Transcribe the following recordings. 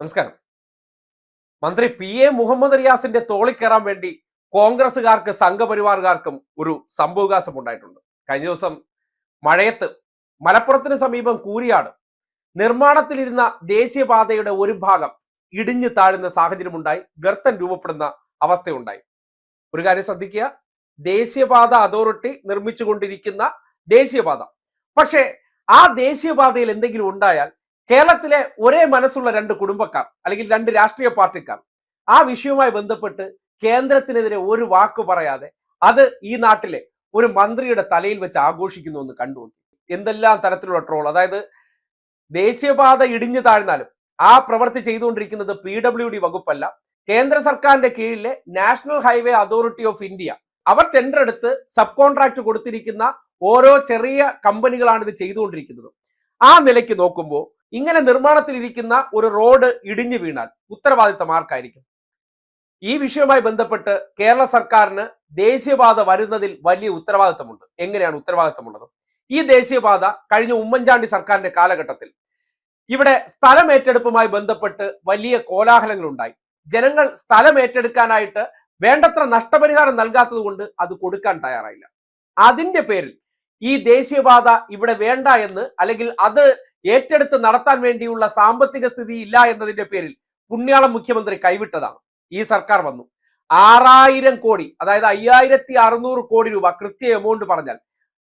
നമസ്കാരം. മന്ത്രി P A Muhammad റിയാസിന്റെ തോളിൽ കയറാൻ വേണ്ടി കോൺഗ്രസുകാർക്ക് സംഘപരിവാറുകാർക്കും ഒരു സംഭവകാശം ഉണ്ടായിട്ടുണ്ട്. കഴിഞ്ഞ ദിവസം മഴയത്ത് മലപ്പുറത്തിന് സമീപം കൂരിയാട് നിർമ്മാണത്തിലിരുന്ന ദേശീയപാതയുടെ ഒരു ഭാഗം ഇടിഞ്ഞു താഴുന്ന സാഹചര്യമുണ്ടായി. ഗർത്തം രൂപപ്പെടുന്ന അവസ്ഥയുണ്ടായി. ഒരു കാര്യം ശ്രദ്ധിക്കുക. ദേശീയപാത അതോറിറ്റി നിർമ്മിച്ചുകൊണ്ടിരിക്കുന്ന ദേശീയപാത. പക്ഷേ ആ ദേശീയപാതയിൽ എന്തെങ്കിലും ഉണ്ടായാൽ കേരളത്തിലെ ഒരേ മനസ്സുള്ള രണ്ട് കുടുംബക്കാർ അല്ലെങ്കിൽ രണ്ട് രാഷ്ട്രീയ പാർട്ടിക്കാർ ആ വിഷയവുമായി ബന്ധപ്പെട്ട് കേന്ദ്രത്തിനെതിരെ ഒരു വാക്ക് പറയാതെ അത് ഈ നാട്ടിലെ ഒരു മന്ത്രിയുടെ തലയിൽ വെച്ച് ആഘോഷിക്കുന്നു എന്ന് കണ്ടു എന്തെല്ലാം തരത്തിലുള്ള ട്രോൾ? അതായത് ദേശീയപാത ഇടിഞ്ഞു താഴ്ന്നാലും ആ പ്രവൃത്തി ചെയ്തുകൊണ്ടിരിക്കുന്നത് പി ഡബ്ല്യു ഡി വകുപ്പല്ല. കേന്ദ്ര സർക്കാരിന്റെ കീഴിലെ national highway authority of India our tender എടുത്ത് സബ് കോൺട്രാക്ട് കൊടുത്തിരിക്കുന്ന ഓരോ ചെറിയ കമ്പനികളാണ് ഇത് ചെയ്തുകൊണ്ടിരിക്കുന്നത്. ആ നിലയ്ക്ക് നോക്കുമ്പോൾ ഇങ്ങനെ നിർമ്മാണത്തിലിരിക്കുന്ന ഒരു റോഡ് ഇടിഞ്ഞു വീണാൽ ഉത്തരവാദിത്തം ആർക്കായിരിക്കും ഈ വിഷയവുമായി ബന്ധപ്പെട്ട് കേരള സർക്കാരിന് ദേശീയപാത വരുന്നതിൽ വലിയ ഉത്തരവാദിത്തമുണ്ട്. എങ്ങനെയാണ് ഉത്തരവാദിത്തമുള്ളത്? ഈ ദേശീയപാത കഴിഞ്ഞ ഉമ്മൻചാണ്ടി സർക്കാരിന്റെ കാലഘട്ടത്തിൽ ഇവിടെ സ്ഥലം ഏറ്റെടുപ്പുമായി ബന്ധപ്പെട്ട് വലിയ കോലാഹലങ്ങൾ ഉണ്ടായി ജനങ്ങൾ സ്ഥലം ഏറ്റെടുക്കാനായിട്ട് വേണ്ടത്ര നഷ്ടപരിഹാരം നൽകാത്തത് കൊണ്ട് അത് കൊടുക്കാൻ തയ്യാറായില്ല. അതിന്റെ പേരിൽ ഈ ദേശീയപാത ഇവിടെ വേണ്ട എന്ന് അല്ലെങ്കിൽ അത് ഏറ്റെടുത്ത് നടത്താൻ വേണ്ടിയുള്ള സാമ്പത്തിക സ്ഥിതി ഇല്ല എന്നതിന്റെ പേരിൽ പുണ്യാളം മുഖ്യമന്ത്രി കൈവിട്ടതാണ്. ഈ സർക്കാർ വന്നു. ആറായിരം കോടി അതായത് അയ്യായിരത്തി അറുന്നൂറ് കോടി രൂപ കൃത്യ എമൗണ്ട് പറഞ്ഞാൽ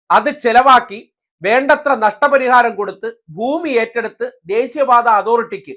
അത് ചെലവാക്കി വേണ്ടത്ര നഷ്ടപരിഹാരം കൊടുത്ത് ഭൂമി ഏറ്റെടുത്ത് ദേശീയപാത അതോറിറ്റിക്ക്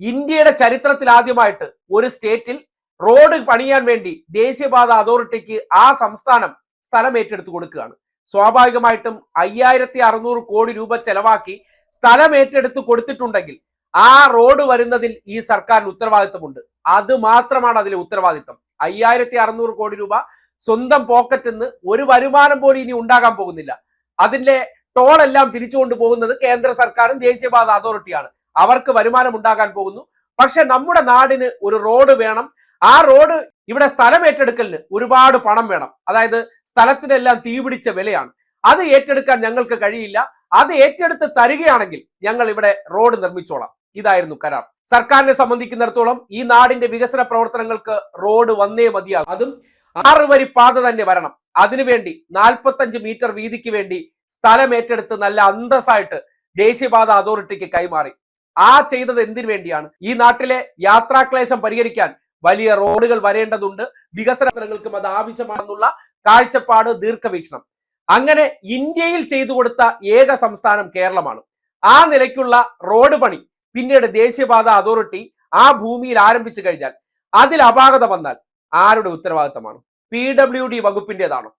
ഇന്ത്യയുടെ ചരിത്രത്തിൽ ആദ്യമായിട്ട് ഒരു സ്റ്റേറ്റിൽ റോഡ് പണിയാൻ വേണ്ടി ദേശീയപാത അതോറിറ്റിക്ക് ആ സംസ്ഥാനം സ്ഥലം ഏറ്റെടുത്ത് കൊടുക്കുകയാണ്. സ്വാഭാവികമായിട്ടും അയ്യായിരത്തി അറുന്നൂറ് കോടി രൂപ ചെലവാക്കി സ്ഥലം ഏറ്റെടുത്ത് കൊടുത്തിട്ടുണ്ടെങ്കിൽ ആ റോഡ് വരുന്നതിൽ ഈ സർക്കാരിന് ഉത്തരവാദിത്തമുണ്ട്. അത് മാത്രമാണ് അതിലെ ഉത്തരവാദിത്തം. അയ്യായിരത്തി അറുന്നൂറ് കോടി രൂപ സ്വന്തം പോക്കറ്റിൽ നിന്ന് ഒരു വരുമാനം പോലും ഇനി ഉണ്ടാകാൻ പോകുന്നില്ല. അതിന്റെ ടോൾ എല്ലാം തിരിച്ചുകൊണ്ട് പോകുന്നത് കേന്ദ്ര സർക്കാരും ദേശീയപാത അതോറിറ്റിയാണ് അവർക്ക് വരുമാനം ഉണ്ടാകാൻ പോകുന്നു. പക്ഷെ നമ്മുടെ നാടിന് ഒരു റോഡ് വേണം. ആ റോഡ് ഇവിടെ സ്ഥലം ഏറ്റെടുക്കലിന് ഒരുപാട് പണം വേണം. അതായത് സ്ഥലത്തിനെല്ലാം തീപിടിച്ച വിലയാണ്. അത് ഏറ്റെടുക്കാൻ ഞങ്ങൾക്ക് കഴിയില്ല. അത് ഏറ്റെടുത്ത് തരികയാണെങ്കിൽ ഞങ്ങൾ ഇവിടെ റോഡ് നിർമ്മിച്ചോളാം. ഇതായിരുന്നു കരാർ. സർക്കാരിനെ സംബന്ധിക്കുന്നിടത്തോളം ഈ നാടിന്റെ വികസന പ്രവർത്തനങ്ങൾക്ക് റോഡ് വന്നേ മതിയാകും. അതും ആറ് വരി പാത തന്നെ വരണം. അതിനുവേണ്ടി നാൽപ്പത്തഞ്ച് മീറ്റർ വീതിക്ക് വേണ്ടി സ്ഥലം ഏറ്റെടുത്ത് നല്ല അന്തസ്സായിട്ട് ദേശീയപാത അതോറിറ്റിക്ക് കൈമാറി. ആ ചെയ്തത് എന്തിനു വേണ്ടിയാണ്? ഈ നാട്ടിലെ യാത്രാക്ലേശം പരിഹരിക്കാൻ വലിയ റോഡുകൾ വരേണ്ടതുണ്ട്. വികസനങ്ങൾക്കും അത് ആവശ്യമാണെന്നുള്ള കാഴ്ചപ്പാട് ദീർഘവീക്ഷണം. അങ്ങനെ ഇന്ത്യയിൽ ചെയ്തു കൊടുത്ത ഏക സംസ്ഥാനം കേരളമാണ്. ആ നിലയ്ക്കുള്ള റോഡ് പണി പിന്നീട് ദേശീയപാത അതോറിറ്റി ആ ഭൂമിയിൽ ആരംഭിച്ചു കഴിഞ്ഞാൽ അതിൽ അപാകത വന്നാൽ ആരുടെ ഉത്തരവാദിത്തമാണ്? പി ഡബ്ല്യു ഡി വകുപ്പിന്റെതാണോ?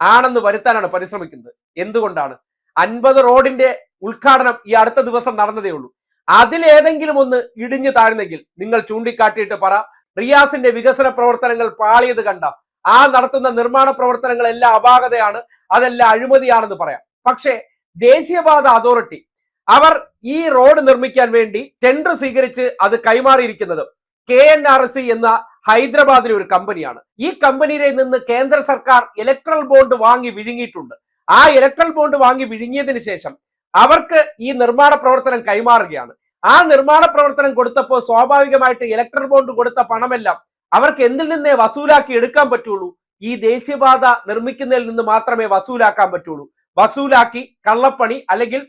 ആണെന്ന് വരുത്താനാണ് പരിശ്രമിക്കുന്നത്. എന്തുകൊണ്ടാണ്? അൻപത് റോഡിന്റെ ഉദ്ഘാടനം ഈ അടുത്ത ദിവസം നടന്നതേ ഉള്ളൂ. അതിലേതെങ്കിലും ഒന്ന് ഇടിഞ്ഞു താഴ്ന്നെങ്കിൽ നിങ്ങൾ ചൂണ്ടിക്കാട്ടിയിട്ട് പറ. റിയാസിന്റെ വികസന പ്രവർത്തനങ്ങൾ പാളിയത് കണ്ട ആ നടത്തുന്ന നിർമ്മാണ പ്രവർത്തനങ്ങളെല്ലാം അപാകതയാണ്. അതെല്ലാം അഴിമതിയാണെന്ന് പറയാം. പക്ഷേ ദേശീയപാത അതോറിറ്റി അവർ ഈ റോഡ് നിർമ്മിക്കാൻ വേണ്ടി ടെൻഡർ സ്വീകരിച്ച് അത് കൈമാറിയിരിക്കുന്നത് കെ എൻ ആർ സി എന്ന ഹൈദരാബാദിലെ ഒരു കമ്പനിയാണ്. ഈ കമ്പനിയിൽ നിന്ന് കേന്ദ്ര സർക്കാർ ഇലക്ട്രൽ ബോണ്ട് വാങ്ങി വിഴുങ്ങിയിട്ടുണ്ട്. ആ ഇലക്ട്രൽ ബോണ്ട് വാങ്ങി വിഴുങ്ങിയതിന് ശേഷം അവർക്ക് ഈ നിർമ്മാണ പ്രവർത്തനം കൈമാറുകയാണ്. ആ നിർമ്മാണ പ്രവർത്തനം കൊടുത്തപ്പോൾ സ്വാഭാവികമായിട്ട് ഇലക്ട്രൽ ബോണ്ട് കൊടുത്ത പണമെല്ലാം അവർക്ക് എന്തിൽ നിന്നേ വസൂലാക്കി എടുക്കാൻ പറ്റുള്ളൂ? ഈ ദേശീയപാത നിർമ്മിക്കുന്നതിൽ നിന്ന് മാത്രമേ വസൂലാക്കാൻ പറ്റുള്ളൂ. വസൂലാക്കി കള്ളപ്പണി അല്ലെങ്കിൽ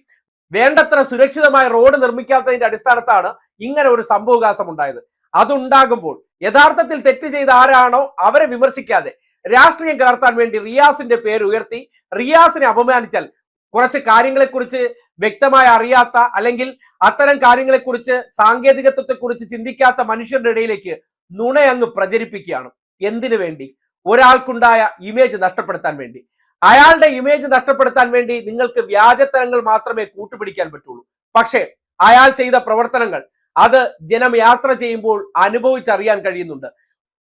വേണ്ടത്ര സുരക്ഷിതമായ റോഡ് നിർമ്മിക്കാത്തതിന്റെ അടിസ്ഥാനത്താണ് ഇങ്ങനെ ഒരു സംഭവകാസം ഉണ്ടായത്. അതുണ്ടാകുമ്പോൾ യഥാർത്ഥത്തിൽ തെറ്റ് ചെയ്ത ആരാണോ അവരെ വിമർശിക്കാതെ രാഷ്ട്രീയം കലർത്താൻ വേണ്ടി റിയാസിന്റെ പേര് ഉയർത്തി റിയാസിനെ അപമാനിച്ചാൽ കുറച്ച് കാര്യങ്ങളെക്കുറിച്ച് വ്യക്തമായി അറിയാത്ത അല്ലെങ്കിൽ അത്തരം കാര്യങ്ങളെക്കുറിച്ച് സാങ്കേതികത്വത്തെക്കുറിച്ച് ചിന്തിക്കാത്ത മനുഷ്യരുടെ ഇടയിലേക്ക് നുണയങ്ങ് പ്രചരിപ്പിക്കുകയാണ്. എന്തിനു വേണ്ടി? ഒരാൾക്കുണ്ടായ ഇമേജ് നഷ്ടപ്പെടുത്താൻ വേണ്ടി. അയാളുടെ ഇമേജ് നഷ്ടപ്പെടുത്താൻ വേണ്ടി നിങ്ങൾക്ക് വ്യാജത്തരങ്ങൾ മാത്രമേ കൂട്ടുപിടിക്കാൻ പറ്റുള്ളൂ. പക്ഷേ അയാൾ ചെയ്ത പ്രവർത്തനങ്ങൾ അത് ജനം യാത്ര ചെയ്യുമ്പോൾ അനുഭവിച്ചറിയാൻ കഴിയുന്നുണ്ട്.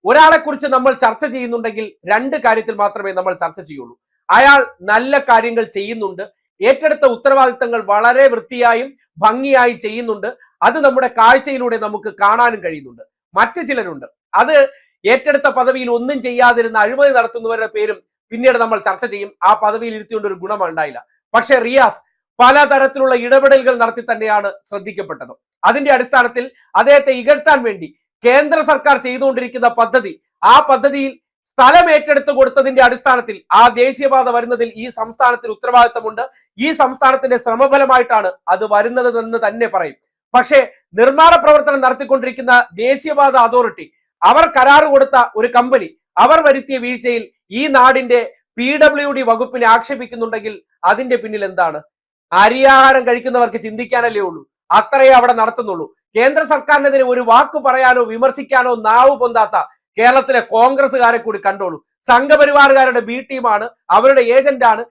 ഒരാളെ കുറിച്ച് നമ്മൾ ചർച്ച ചെയ്യുന്നുണ്ടെങ്കിൽ രണ്ട് കാര്യത്തിൽ മാത്രമേ നമ്മൾ ചർച്ച ചെയ്യുള്ളൂ. അയാൾ നല്ല കാര്യങ്ങൾ ചെയ്യുന്നുണ്ട്. ഏറ്റെടുത്ത ഉത്തരവാദിത്തങ്ങൾ വളരെ വൃത്തിയായും ഭംഗിയായി ചെയ്യുന്നുണ്ട്. അത് നമ്മുടെ കാഴ്ചയിലൂടെ നമുക്ക് കാണാനും കഴിയുന്നുണ്ട്. മറ്റു ചിലരുണ്ട്. അത് ഏറ്റെടുത്ത പദവിയിൽ ഒന്നും ചെയ്യാതിരുന്ന അഴിമതി നടത്തുന്നവരുടെ പേരും പിന്നീട് നമ്മൾ ചർച്ച ചെയ്യും. ആ പദവിയിൽ ഇരുത്തിക്കൊണ്ട് ഒരു ഗുണം ഉണ്ടായില്ല. പക്ഷേ റിയാസ് പലതരത്തിലുള്ള ഇടപെടലുകൾ നടത്തി തന്നെയാണ് ശ്രദ്ധിക്കപ്പെട്ടത്. അതിന്റെ അടിസ്ഥാനത്തിൽ അദ്ദേഹത്തെ ഇകഴ്ത്താൻ വേണ്ടി കേന്ദ്ര സർക്കാർ ചെയ്തുകൊണ്ടിരിക്കുന്ന പദ്ധതി ആ പദ്ധതിയിൽ സ്ഥലം ഏറ്റെടുത്ത് കൊടുത്തതിന്റെ അടിസ്ഥാനത്തിൽ ആ ദേശീയപാത വരുന്നതിൽ ഈ സംസ്ഥാനത്തിന് ഉത്തരവാദിത്തമുണ്ട്. ഈ സംസ്ഥാനത്തിന്റെ ശ്രമഫലമായിട്ടാണ് അത് വരുന്നത് തന്നെ പറയും. പക്ഷേ നിർമ്മാണ പ്രവർത്തനം നടത്തിക്കൊണ്ടിരിക്കുന്ന ദേശീയപാത അതോറിറ്റി അവർ കരാർ കൊടുത്ത ഒരു കമ്പനി അവർ വരുത്തിയ വീഴ്ചയിൽ ഈ നാടിന്റെ പി ഡബ്ല്യു ഡി വകുപ്പിനെ ആക്ഷേപിക്കുന്നുണ്ടെങ്കിൽ അതിന്റെ പിന്നിൽ എന്താണ്? അരിയാഹാരം കഴിക്കുന്നവർക്ക് ചിന്തിക്കാനല്ലേ ഉള്ളൂ. അത്രയേ അവിടെ നടത്തുന്നുള്ളൂ. കേന്ദ്ര സർക്കാരിനെതിരെ ഒരു വാക്ക് പറയാനോ വിമർശിക്കാനോ നാവ് പൊന്താത്ത കേരളത്തിലെ കോൺഗ്രസ്സുകാരെ കൂടി കണ്ടോളൂ. സംഘപരിവാറുകാരുടെ ബി ടീമാണ് അവരുടെ ഏജന്റാണ്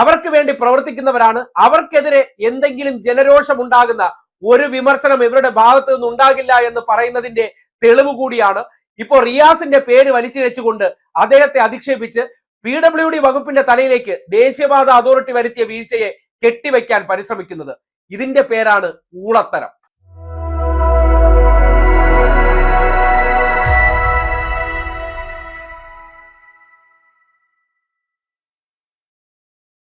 അവർക്ക് വേണ്ടി പ്രവർത്തിക്കുന്നവരാണ് അവർക്കെതിരെ എന്തെങ്കിലും ജനരോഷം ഉണ്ടാകുന്ന ഒരു വിമർശനം ഇവരുടെ ഭാഗത്തു നിന്ന് ഉണ്ടാകില്ല എന്ന് പറയുന്നതിന്റെ തെളിവ് കൂടിയാണ്. ഇപ്പോൾ റിയാസിന്റെ പേര് വലിച്ചിഴച്ചുകൊണ്ട് അദ്ദേഹത്തെ അധിക്ഷേപിച്ച് പി ഡബ്ല്യു ഡി വകുപ്പിന്റെ തലയിലേക്ക് ദേശീയപാത അതോറിറ്റി വരുത്തിയ വീഴ്ചയെ കെട്ടിവെക്കാൻ പരിശ്രമിക്കുന്നത്. ഇതിന്റെ പേരാണ് ഊളത്തരം.